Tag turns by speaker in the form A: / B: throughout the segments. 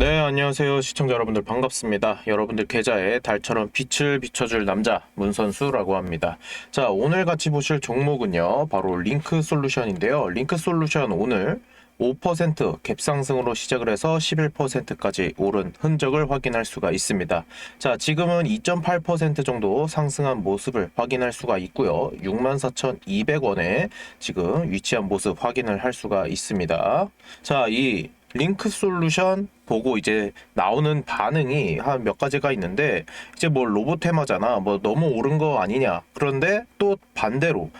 A: 네, 안녕하세요. 시청자 여러분들 반갑습니다. 여러분들 계좌에 달처럼 빛을 비춰줄 남자 문선수라고 합니다. 자, 오늘 같이 보실 종목은요. 바로 링크 솔루션인데요. 링크 솔루션 오늘 5% 갭 상승으로 시작을 해서 11%까지 오른 흔적을 확인할 수가 있습니다. 자, 지금은 2.8% 정도 상승한 모습을 확인할 수가 있고요. 64,200원에 지금 위치한 모습 확인을 할 수가 있습니다. 자, 이 링크 솔루션 보고 이제 나오는 반응이 한 몇 가지가 있는데 이제 뭐 로봇 테마잖아. 뭐 너무 오른 거 아니냐. 그런데 또 반대로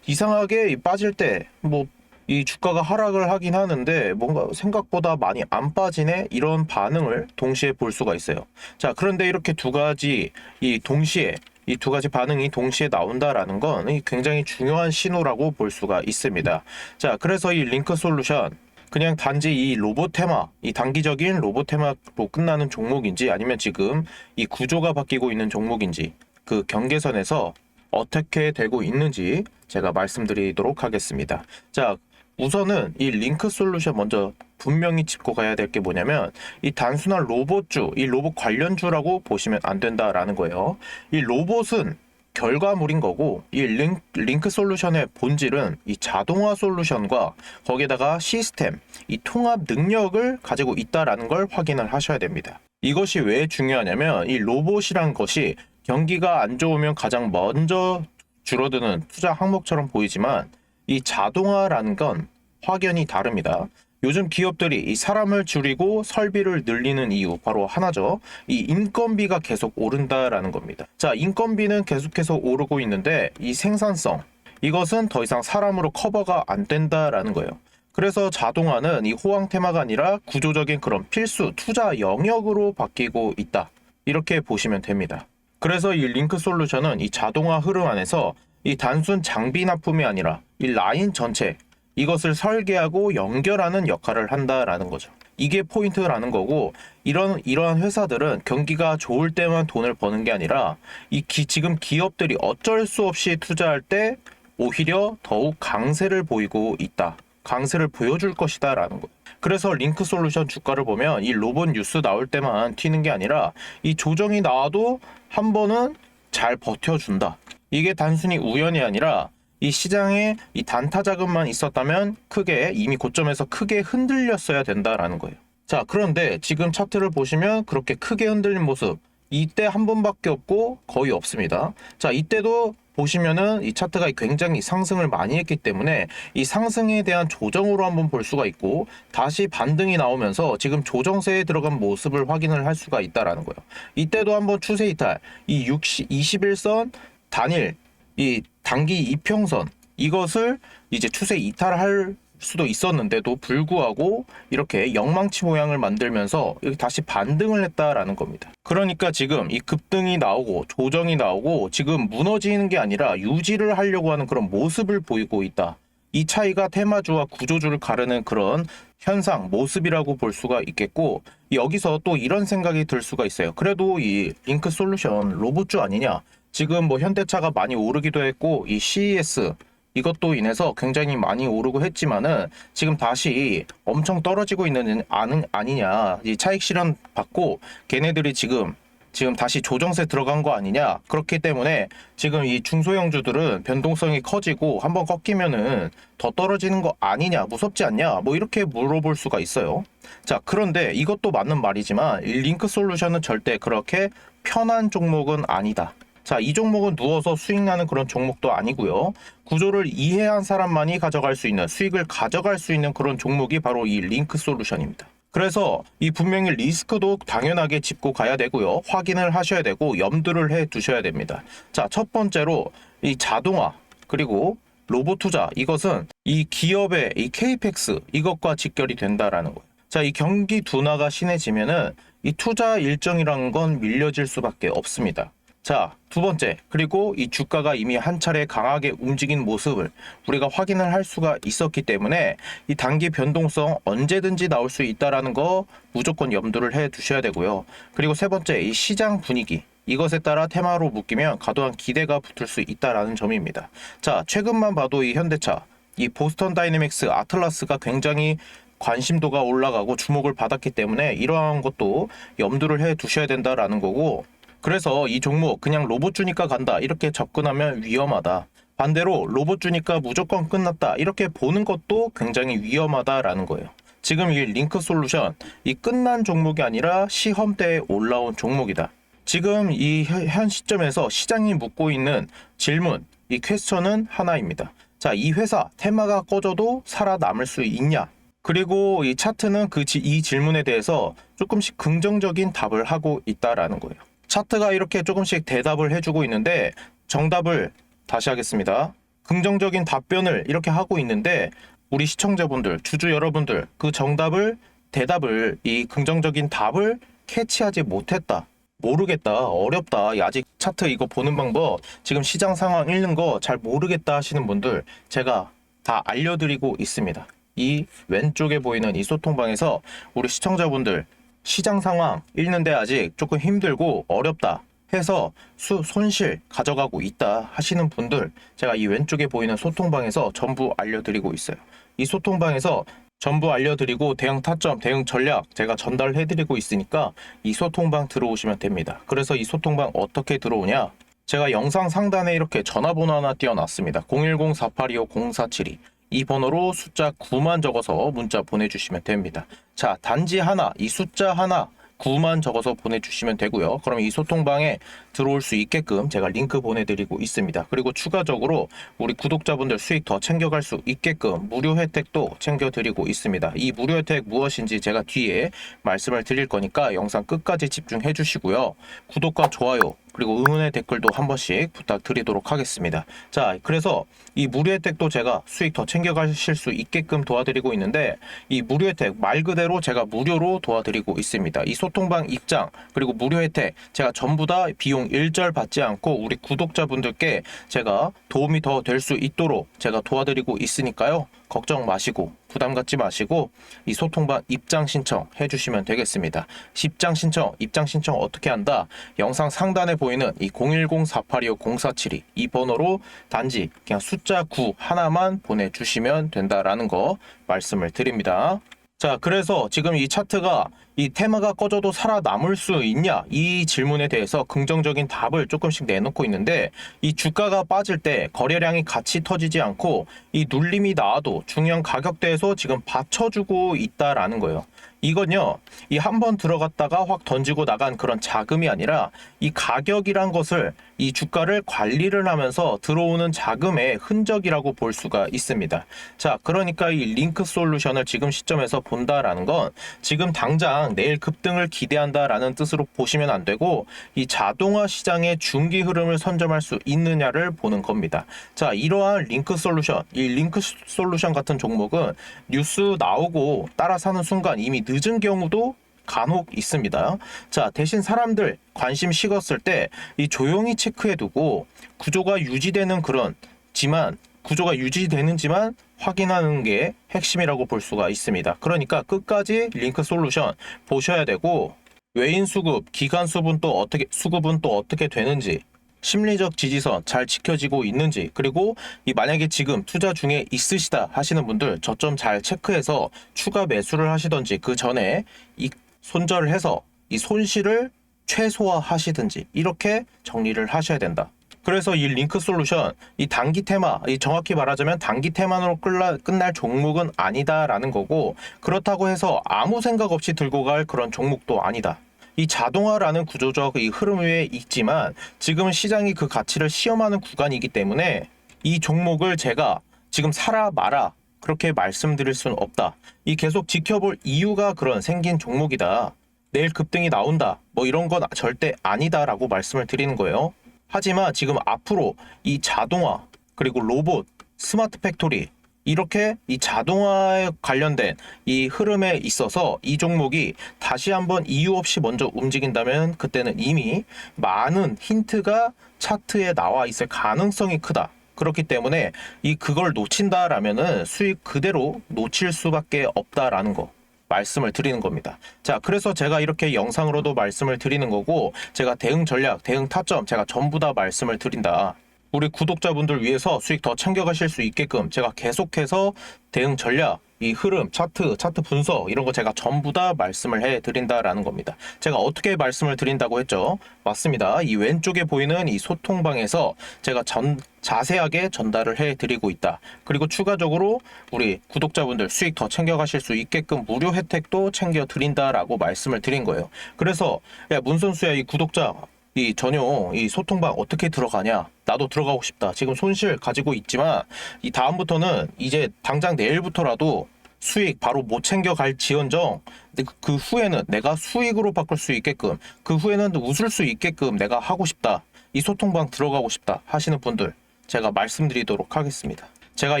A: 이상하게 이 빠질 때뭐 이 주가가 하락을 하긴 하는데 뭔가 생각보다 많이 안 빠지네? 이런 반응을 동시에 볼 수가 있어요. 자 그런데 이렇게 두 가지 이 동시에 이 두 가지 반응이 동시에 나온다라는 건이 굉장히 중요한 신호라고 볼 수가 있습니다. 자 그래서 이 링크 솔루션 그냥 단지 이 로봇 테마, 이 단기적인 로봇 테마로 끝나는 종목인지 아니면 지금 이 구조가 바뀌고 있는 종목인지 그 경계선에서 어떻게 되고 있는지 제가 말씀드리도록 하겠습니다. 자, 우선은 이 링크 솔루션 먼저 분명히 짚고 가야 될 게 뭐냐면 이 단순한 로봇주, 이 로봇 관련주라고 보시면 안 된다라는 거예요. 이 로봇은 결과물인 거고 이 링크, 링크 솔루션의 본질은 이 자동화 솔루션과 거기에다가 시스템, 이 통합 능력을 가지고 있다라는 걸 확인을 하셔야 됩니다. 이것이 왜 중요하냐면 이 로봇이란 것이 경기가 안 좋으면 가장 먼저 줄어드는 투자 항목처럼 보이지만 이 자동화라는 건 확연히 다릅니다. 요즘 기업들이 이 사람을 줄이고 설비를 늘리는 이유 바로 하나죠. 이 인건비가 계속 오른다라는 겁니다. 자, 인건비는 계속해서 오르고 있는데 이 생산성 이것은 더 이상 사람으로 커버가 안 된다라는 거예요. 그래서 자동화는 이 호황 테마가 아니라 구조적인 그런 필수 투자 영역으로 바뀌고 있다. 이렇게 보시면 됩니다. 그래서 이 링크 솔루션은 이 자동화 흐름 안에서 이 단순 장비 납품이 아니라 이 라인 전체 이것을 설계하고 연결하는 역할을 한다라는 거죠. 이게 포인트라는 거고 이런 이러한 회사들은 경기가 좋을 때만 돈을 버는 게 아니라 이 기, 지금 기업들이 어쩔 수 없이 투자할 때 오히려 더욱 강세를 보이고 있다. 강세를 보여줄 것이다라는 거예요. 그래서 링크 솔루션 주가를 보면 이 로봇 뉴스 나올 때만 튀는 게 아니라 이 조정이 나와도 한 번은 잘 버텨준다. 이게 단순히 우연이 아니라 이 시장에 이 단타 자금만 있었다면 크게 이미 고점에서 크게 흔들렸어야 된다라는 거예요. 자, 그런데 지금 차트를 보시면 그렇게 크게 흔들린 모습 이때 한 번밖에 없고 거의 없습니다. 자, 이때도 보시면은 이 차트가 굉장히 상승을 많이 했기 때문에 이 상승에 대한 조정으로 한번 볼 수가 있고 다시 반등이 나오면서 지금 조정세에 들어간 모습을 확인을 할 수가 있다라는 거예요. 이때도 한번 추세 이탈, 이 60, 21선 단일 이 단기 이평선 이것을 이제 추세 이탈할 수도 있었는데도 불구하고 이렇게 영망치 모양을 만들면서 다시 반등을 했다라는 겁니다. 그러니까 지금 이 급등이 나오고 조정이 나오고 지금 무너지는 게 아니라 유지를 하려고 하는 그런 모습을 보이고 있다. 이 차이가 테마주와 구조주를 가르는 그런 현상, 모습이라고 볼 수가 있겠고, 여기서 또 이런 생각이 들 수가 있어요. 그래도 이 링크 솔루션 로봇주 아니냐? 지금 뭐 현대차가 많이 오르기도 했고, 이 CES, 이것도 인해서 굉장히 많이 오르고 했지만은 지금 다시 엄청 떨어지고 있는 아는 아니냐. 이 차익 실현 받고 걔네들이 지금 지금 다시 조정세 들어간 거 아니냐. 그렇기 때문에 지금 이 중소형주들은 변동성이 커지고 한번 꺾이면은 더 떨어지는 거 아니냐. 무섭지 않냐. 뭐 이렇게 물어볼 수가 있어요. 자 그런데 이것도 맞는 말이지만 이 링크 솔루션은 절대 그렇게 편한 종목은 아니다 자, 이 종목은 누워서 수익 나는 그런 종목도 아니고요. 구조를 이해한 사람만이 가져갈 수 있는 수익을 가져갈 수 있는 그런 종목이 바로 이 링크 솔루션입니다. 그래서 이 분명히 리스크도 당연하게 짚고 가야 되고요. 확인을 하셔야 되고 염두를 해 두셔야 됩니다. 자, 첫 번째로 이 자동화 그리고 로봇 투자 이것은 이 기업의 이 케이펙스 이것과 직결이 된다라는 거예요. 자, 이 경기 둔화가 심해지면은 이 투자 일정이라는 건 밀려질 수밖에 없습니다. 자, 두 번째. 그리고 이 주가가 이미 한 차례 강하게 움직인 모습을 우리가 확인을 할 수가 있었기 때문에 이 단기 변동성 언제든지 나올 수 있다라는 거 무조건 염두를 해 두셔야 되고요. 그리고 세 번째, 이 시장 분위기. 이것에 따라 테마로 묶이면 과도한 기대가 붙을 수 있다라는 점입니다. 자, 최근만 봐도 이 현대차, 이 보스턴 다이내믹스 아틀라스가 굉장히 관심도가 올라가고 주목을 받았기 때문에 이러한 것도 염두를 해 두셔야 된다라는 거고 그래서 이 종목 그냥 로봇 주니까 간다 이렇게 접근하면 위험하다. 반대로 로봇 주니까 무조건 끝났다 이렇게 보는 것도 굉장히 위험하다라는 거예요. 지금 이 링크 솔루션 이 끝난 종목이 아니라 시험대에 올라온 종목이다. 지금 이 현 시점에서 시장이 묻고 있는 질문, 이 퀘스천은 하나입니다. 자, 이 회사 테마가 꺼져도 살아남을 수 있냐? 그리고 이 차트는 그 이 질문에 대해서 조금씩 긍정적인 답을 하고 있다라는 거예요. 차트가 이렇게 조금씩 대답을 해주고 있는데 정답을 다시 하겠습니다. 긍정적인 답변을 이렇게 하고 있는데 우리 시청자분들, 주주 여러분들 그 정답을 대답을 이 긍정적인 답을 캐치하지 못했다. 모르겠다. 어렵다. 이 아직 차트 이거 보는 방법 지금 시장 상황 읽는 거 잘 모르겠다 하시는 분들 제가 다 알려드리고 있습니다. 이 왼쪽에 보이는 이 소통방에서 우리 시청자분들 시장 상황 읽는데 아직 조금 힘들고 어렵다 해서 수 손실 가져가고 있다 하시는 분들 제가 이 왼쪽에 보이는 소통방에서 전부 알려드리고 있어요. 이 소통방에서 전부 알려드리고 대응 타점, 대응 전략 제가 전달해드리고 있으니까 이 소통방 들어오시면 됩니다. 그래서 이 소통방 어떻게 들어오냐? 제가 영상 상단에 이렇게 전화번호 하나 띄워놨습니다. 010-4825-0472. 이 번호로 숫자 9만 적어서 문자 보내주시면 됩니다. 자, 단지 하나, 이 숫자 하나, 9만 적어서 보내주시면 되고요. 그럼 이 소통방에 들어올 수 있게끔 제가 링크 보내드리고 있습니다. 그리고 추가적으로 우리 구독자분들 수익 더 챙겨갈 수 있게끔 무료 혜택도 챙겨드리고 있습니다. 이 무료 혜택 무엇인지 제가 뒤에 말씀을 드릴 거니까 영상 끝까지 집중해 주시고요. 구독과 좋아요 그리고 응원의 댓글도 한 번씩 부탁드리도록 하겠습니다. 자, 그래서 이 무료 혜택도 제가 수익 더 챙겨가실 수 있게끔 도와드리고 있는데 이 무료 혜택 말 그대로 제가 무료로 도와드리고 있습니다. 이 소통방 입장 그리고 무료 혜택 제가 전부 다 비용 일절 받지 않고 우리 구독자분들께 제가 도움이 더 될 수 있도록 제가 도와드리고 있으니까요. 걱정 마시고 부담 갖지 마시고 이 소통방 입장 신청 해주시면 되겠습니다. 입장 신청, 입장 신청 어떻게 한다? 영상 상단에 보이는 이 010-4825-0472 이 번호로 단지 그냥 숫자 9 하나만 보내주시면 된다라는 거 말씀을 드립니다. 자, 그래서 지금 이 차트가 이 테마가 꺼져도 살아남을 수 있냐? 이 질문에 대해서 긍정적인 답을 조금씩 내놓고 있는데 이 주가가 빠질 때 거래량이 같이 터지지 않고 이 눌림이 나와도 중요한 가격대에서 지금 받쳐주고 있다라는 거예요. 이건요, 이 한 번 들어갔다가 확 던지고 나간 그런 자금이 아니라 이 가격이란 것을 이 주가를 관리를 하면서 들어오는 자금의 흔적이라고 볼 수가 있습니다. 자, 그러니까 이 링크 솔루션을 지금 시점에서 본다라는 건 지금 당장 내일 급등을 기대한다라는 뜻으로 보시면 안 되고 이 자동화 시장의 중기 흐름을 선점할 수 있느냐를 보는 겁니다. 자, 이러한 링크 솔루션, 이 링크 솔루션 같은 종목은 뉴스 나오고 따라 사는 순간 이미 늦은 경우도 간혹 있습니다. 자, 대신 사람들 관심 식었을 때 이 조용히 체크해 두고 구조가 유지되는 그런 지만 구조가 유지되는지만 확인하는 게 핵심이라고 볼 수가 있습니다. 그러니까 끝까지 링크 솔루션 보셔야 되고 외인 수급, 기간 수급은 또 어떻게 수급은 또 어떻게 되는지 심리적 지지선 잘 지켜지고 있는지 그리고 이 만약에 지금 투자 중에 있으시다 하시는 분들 저점 잘 체크해서 추가 매수를 하시던지 그 전에 이 손절을 해서 이 손실을 최소화하시든지 이렇게 정리를 하셔야 된다. 그래서 이 링크 솔루션 이 단기 테마 이 정확히 말하자면 단기 테마로 끝날, 끝날 종목은 아니다라는 거고 그렇다고 해서 아무 생각 없이 들고 갈 그런 종목도 아니다. 이 자동화라는 구조적 이 흐름 위에 있지만 지금은 시장이 그 가치를 시험하는 구간이기 때문에 이 종목을 제가 지금 사라 마라 그렇게 말씀드릴 수는 없다. 이 계속 지켜볼 이유가 그런 생긴 종목이다. 내일 급등이 나온다. 뭐 이런 건 절대 아니다라고 말씀을 드리는 거예요. 하지만 지금 앞으로 이 자동화 그리고 로봇, 스마트 팩토리 이렇게 이 자동화에 관련된 이 흐름에 있어서 이 종목이 다시 한번 이유 없이 먼저 움직인다면 그때는 이미 많은 힌트가 차트에 나와 있을 가능성이 크다. 그렇기 때문에 이 그걸 놓친다라면은 수익 그대로 놓칠 수밖에 없다라는 거. 말씀을 드리는 겁니다. 자, 그래서 제가 이렇게 영상으로도 말씀을 드리는 거고, 제가 대응 전략, 대응 타점, 제가 전부 다 말씀을 드린다. 우리 구독자분들 위해서 수익 더 챙겨가실 수 있게끔 제가 계속해서 대응 전략, 이 흐름, 차트, 차트 분석 이런 거 제가 전부 다 말씀을 해 드린다라는 겁니다. 제가 어떻게 말씀을 드린다고 했죠? 맞습니다. 이 왼쪽에 보이는 이 소통방에서 제가 전 자세하게 전달을 해 드리고 있다. 그리고 추가적으로 우리 구독자분들 수익 더 챙겨 가실 수 있게끔 무료 혜택도 챙겨 드린다라고 말씀을 드린 거예요. 그래서 야 문선수야 이 구독자 이 전용 이 소통방 어떻게 들어가냐? 나도 들어가고 싶다. 지금 손실 가지고 있지만 이 다음부터는 이제 당장 내일부터라도 수익 바로 못 챙겨갈 지언정 그- 그 후에는 내가 수익으로 바꿀 수 있게끔 그 후에는 웃을 수 있게끔 내가 하고 싶다. 이 소통방 들어가고 싶다 하시는 분들 제가 말씀드리도록 하겠습니다. 제가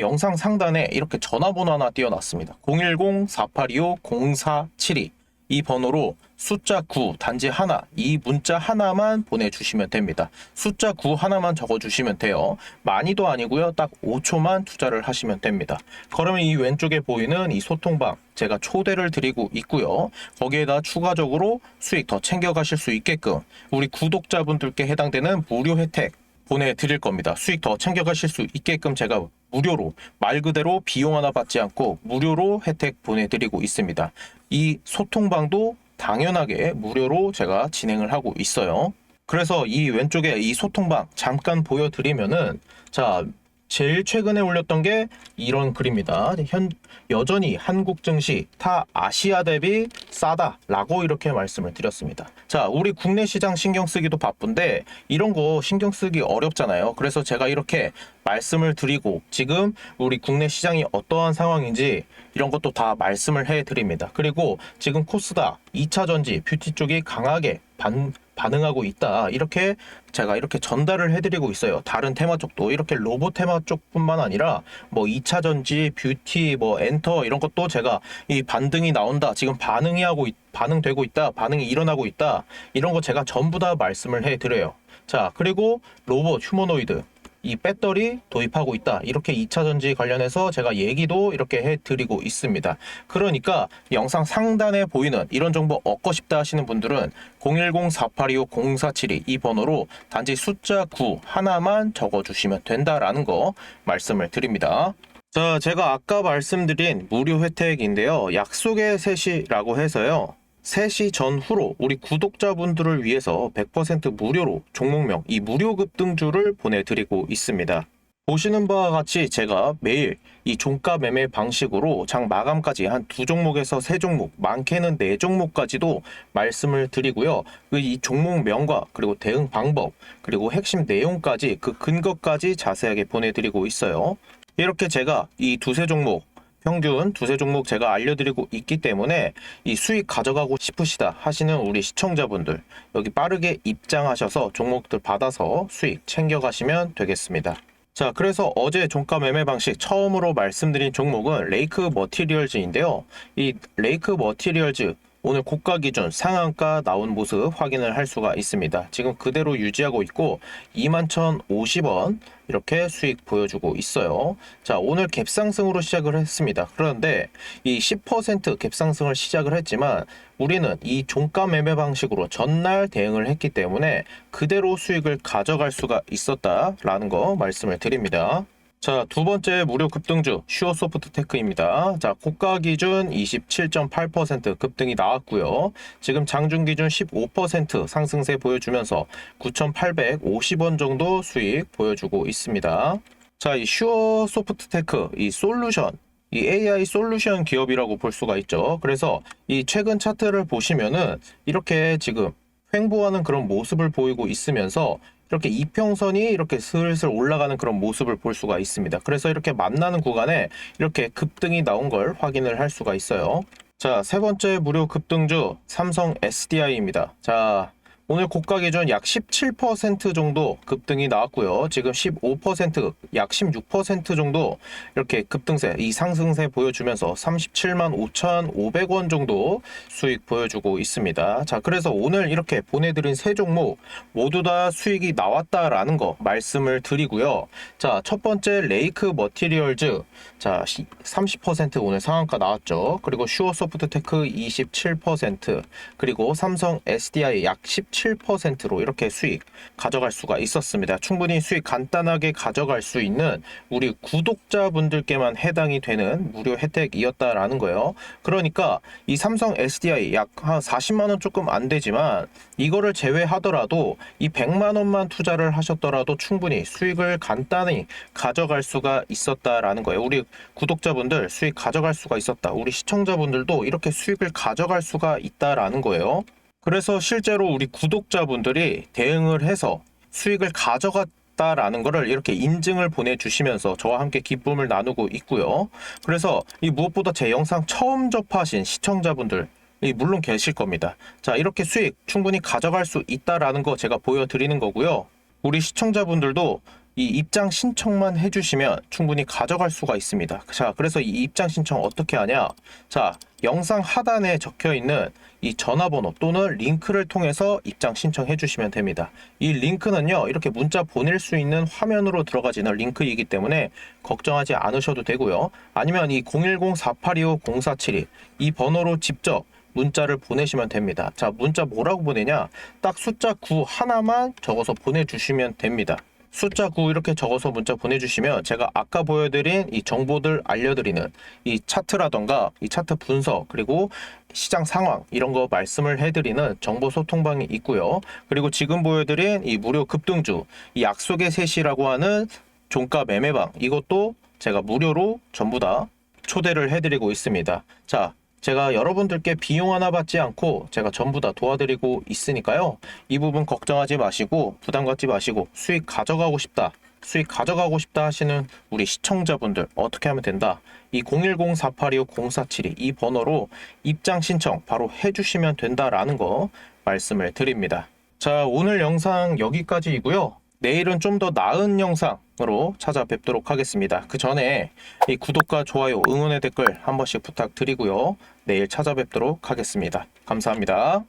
A: 영상 상단에 이렇게 전화번호 하나 띄워놨습니다. 010-482-0472 이 번호로 숫자 9 단지 하나 이 문자 하나만 보내주시면 됩니다. 숫자 9 하나만 적어주시면 돼요. 많이도 아니고요. 딱 5초만 투자를 하시면 됩니다. 그러면 이 왼쪽에 보이는 이 소통방 제가 초대를 드리고 있고요. 거기에다 추가적으로 수익 더 챙겨가실 수 있게끔 우리 구독자분들께 해당되는 무료 혜택 보내드릴 겁니다. 수익 더 챙겨가실 수 있게끔 제가 무료로 말 그대로 비용 하나 받지 않고 무료로 혜택 보내드리고 있습니다. 이 소통방도 당연하게 무료로 제가 진행을 하고 있어요. 그래서 이 왼쪽에 이 소통방 잠깐 보여드리면은 자 제일 최근에 올렸던 게 이런 글입니다. 현 여전히 한국 증시 타 아시아 대비 싸다라고 이렇게 말씀을 드렸습니다. 자, 우리 국내 시장 신경 쓰기도 바쁜데 이런 거 신경 쓰기 어렵잖아요. 그래서 제가 이렇게 말씀을 드리고 지금 우리 국내 시장이 어떠한 상황인지 이런 것도 다 말씀을 해 드립니다. 그리고 지금 코스다 2차 전지 뷰티 쪽이 강하게 반 반응하고 있다. 이렇게 제가 이렇게 전달을 해드리고 있어요. 다른 테마 쪽도 이렇게 로봇 테마 쪽뿐만 아니라 뭐 2차 전지, 뷰티, 뭐 엔터 이런 것도 제가 이 반등이 나온다. 지금 반응이 하고 있- 반응되고 있다. 반응이 일어나고 있다. 이런 거 제가 전부 다 말씀을 해드려요. 자, 그리고 로봇, 휴머노이드. 이 배터리 도입하고 있다. 이렇게 2차 전지 관련해서 제가 얘기도 이렇게 해드리고 있습니다. 그러니까 영상 상단에 보이는 이런 정보 얻고 싶다 하시는 분들은 010-4825-0472 이 번호로 단지 숫자 9 하나만 적어주시면 된다라는 거 말씀을 드립니다. 자, 제가 아까 말씀드린 무료 혜택인데요. 약속의 3시라고 해서요. 3시 전후로 우리 구독자분들을 위해서 100% 무료로 종목명 이 무료 급등주를 보내드리고 있습니다. 보시는 바와 같이 제가 매일 이 종가 매매 방식으로 장 마감까지 한 두 종목에서 세 종목, 많게는 네 종목까지도 말씀을 드리고요. 그 이 종목명과 그리고 대응 방법, 그리고 핵심 내용까지 그 근거까지 자세하게 보내드리고 있어요. 이렇게 제가 이 두세 종목 평균 두세 종목 제가 알려드리고 있기 때문에 이 수익 가져가고 싶으시다 하시는 우리 시청자분들 여기 빠르게 입장하셔서 종목들 받아서 수익 챙겨가시면 되겠습니다. 자, 그래서 어제 종가 매매 방식 처음으로 말씀드린 종목은 레이크 머티리얼즈인데요. 이 레이크 머티리얼즈 오늘 고가 기준 상한가 나온 모습 확인을 할 수가 있습니다. 지금 그대로 유지하고 있고 21,050원 이렇게 수익 보여주고 있어요. 자, 오늘 갭상승으로 시작을 했습니다. 그런데 이 10% 갭상승을 시작을 했지만 우리는 이 종가 매매 방식으로 전날 대응을 했기 때문에 그대로 수익을 가져갈 수가 있었다라는 거 말씀을 드립니다. 자, 두 번째 무료 급등주 슈어소프트 테크입니다. 자, 고가 기준 27.8% 급등이 나왔고요. 지금 장중 기준 15% 상승세 보여주면서 9,850원 정도 수익 보여주고 있습니다. 자, 이 슈어소프트 테크 이 솔루션 이 AI 솔루션 기업이라고 볼 수가 있죠. 그래서 이 최근 차트를 보시면은 이렇게 지금 횡보하는 그런 모습을 보이고 있으면서 이렇게 이평선이 이렇게 슬슬 올라가는 그런 모습을 볼 수가 있습니다. 그래서 이렇게 만나는 구간에 이렇게 급등이 나온 걸 확인을 할 수가 있어요. 자, 세 번째 무료 급등주 삼성 SDI입니다. 자, 오늘 고가 기준 약 17% 정도 급등이 나왔고요. 지금 15%, 약 16% 정도 이렇게 급등세, 이 상승세 보여주면서 37만 5,500원 정도 수익 보여주고 있습니다. 자, 그래서 오늘 이렇게 보내드린 세 종목 모두 다 수익이 나왔다라는 거 말씀을 드리고요. 자, 첫 번째 레이크 머티리얼즈. 자, 30% 오늘 상한가 나왔죠. 그리고 슈어소프트 테크 27%, 그리고 삼성 SDI 약 17% 0.7%로 이렇게 수익 가져갈 수가 있었습니다. 충분히 수익 간단하게 가져갈 수 있는 우리 구독자분들께만 해당이 되는 무료 혜택이었다라는 거예요. 그러니까 이 삼성 SDI 약 한 40만 원 조금 안 되지만 이거를 제외하더라도 이 100만 원만 투자를 하셨더라도 충분히 수익을 간단히 가져갈 수가 있었다라는 거예요. 우리 구독자분들 수익 가져갈 수가 있었다. 우리 시청자분들도 이렇게 수익을 가져갈 수가 있다라는 거예요. 그래서 실제로 우리 구독자분들이 대응을 해서 수익을 가져갔다라는 거를 이렇게 인증을 보내주시면서 저와 함께 기쁨을 나누고 있고요. 그래서 이 무엇보다 제 영상 처음 접하신 시청자분들 이 물론 계실 겁니다. 자, 이렇게 수익 충분히 가져갈 수 있다라는 거 제가 보여드리는 거고요. 우리 시청자분들도 이 입장 신청만 해주시면 충분히 가져갈 수가 있습니다. 자, 그래서 이 입장 신청 어떻게 하냐? 자, 영상 하단에 적혀 있는 이 전화번호 또는 링크를 통해서 입장 신청해 주시면 됩니다. 이 링크는요, 이렇게 문자 보낼 수 있는 화면으로 들어가지는 링크이기 때문에 걱정하지 않으셔도 되고요. 아니면 이 010-4825-0472 이 번호로 직접 문자를 보내시면 됩니다. 자, 문자 뭐라고 보내냐? 딱 숫자 9 하나만 적어서 보내주시면 됩니다. 숫자 9 이렇게 적어서 문자 보내주시면 제가 아까 보여드린 이 정보들 알려드리는 이 차트라던가 이 차트 분석 그리고 시장 상황 이런 거 말씀을 해드리는 정보 소통방이 있고요. 그리고 지금 보여드린 이 무료 급등주 이 약속의 셋이라고 하는 종가 매매방 이것도 제가 무료로 전부 다 초대를 해드리고 있습니다. 자, 제가 여러분들께 비용 하나 받지 않고 제가 전부 다 도와드리고 있으니까요. 이 부분 걱정하지 마시고 부담 갖지 마시고 수익 가져가고 싶다. 수익 가져가고 싶다 하시는 우리 시청자분들 어떻게 하면 된다. 이 010-4825-0472 이 번호로 입장 신청 바로 해주시면 된다라는 거 말씀을 드립니다. 자, 오늘 영상 여기까지이고요. 내일은 좀 더 나은 영상 으로 찾아뵙도록 하겠습니다. 그 전에 이 구독과 좋아요, 응원의 댓글 한 번씩 부탁드리고요. 내일 찾아뵙도록 하겠습니다. 감사합니다.